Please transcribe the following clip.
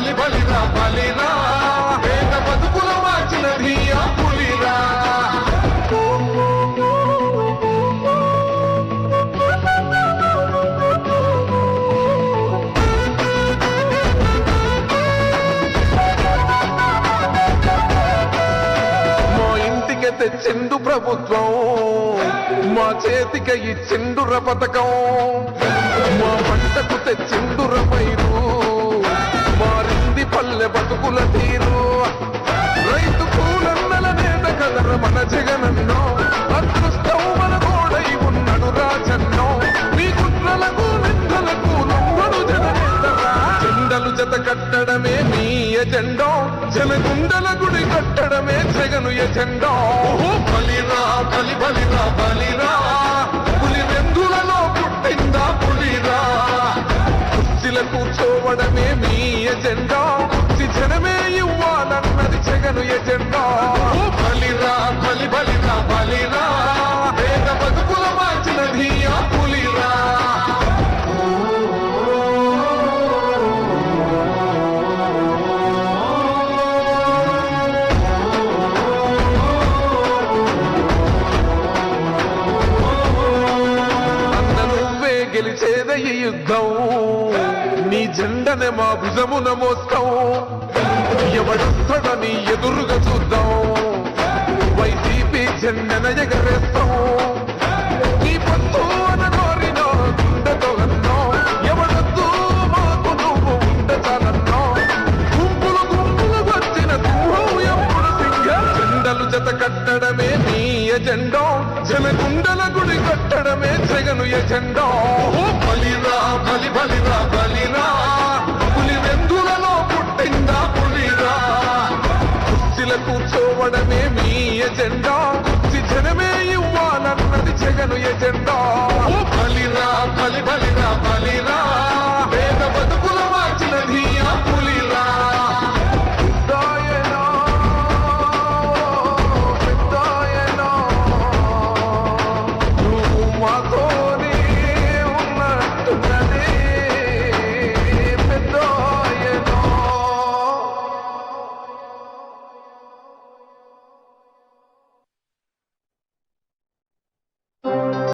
బలి బలిరా బలిరా పేద బతుకుల మార్చినది ఆ పులిరా మా తెచ్చిండు ప్రభుత్వం మా చేతిక ఇచ్చిండుర పథకం మా పంటకు తెచ్చిండుర పైరు. రైతుల తీరు. రైతు కూలన్నల నేత కదర మన జగనన్నో. అదృష్టం మన గోడై ఉన్నడు రాజన్నో. మీ కుట్రలకు నిందలకు నమ్మడు జననేతరా. జెండలు జత కట్టడమే నీ ఎజెండో. జనగుండల గుడి కట్టడమే జగను ఎజెండో. బలిరా బలి బలిరా బలిరా. పులి వెందులలో పుట్టిందా పులిరా. కుర్చీల కూర్చోవడమే మీ ఎజెండా. గెలిచేదే ఈ యుద్ధం. నీ జెండనే మా భుజమున మోస్తాం. ఎవడొస్తాడని ఎదురుగా చూద్దాం. వైసీపీ జెండన ఎగరేస్తాం. నీ పంతు అనగోరినో గుండెతో అన్నో. ఎవడొద్దు మాకు నువ్వు ఉండ గుంపులు గుంపులు వచ్చిన సింహం ఎప్పుడు సింగం జెండలు జత కట్టడమే మీ ఎజెండో. జనగుండల గుడి కట్టడమే జగను ఎజెండో. ఇవ్వడమే మీ ఎజెండా. కుర్చీ జనమే ఇవ్వాలన్నది జగను ఎజెండా.